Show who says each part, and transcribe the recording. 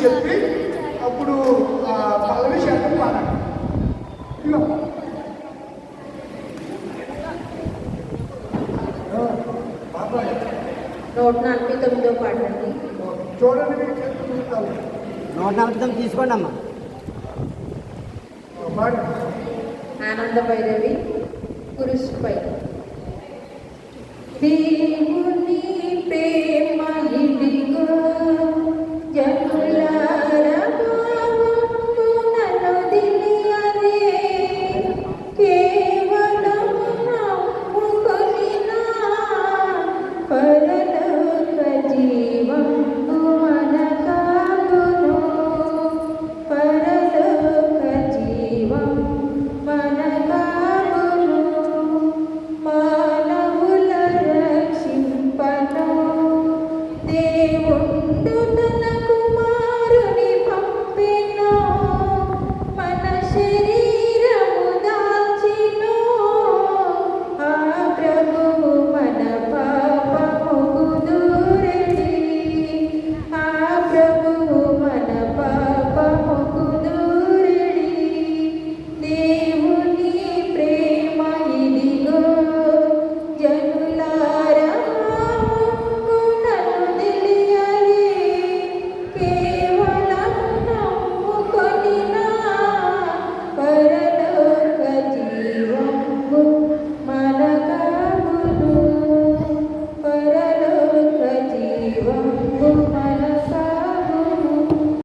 Speaker 1: చెప్పి అప్పుడు పల్లవి శాతం పాడాలి
Speaker 2: నూట నలభై తొమ్మిదో పాట
Speaker 1: చూడండి
Speaker 3: నూట నలభై తొమ్మిది తీసుకోండి అమ్మా
Speaker 2: ఆనంద భైరవి కురుసుపై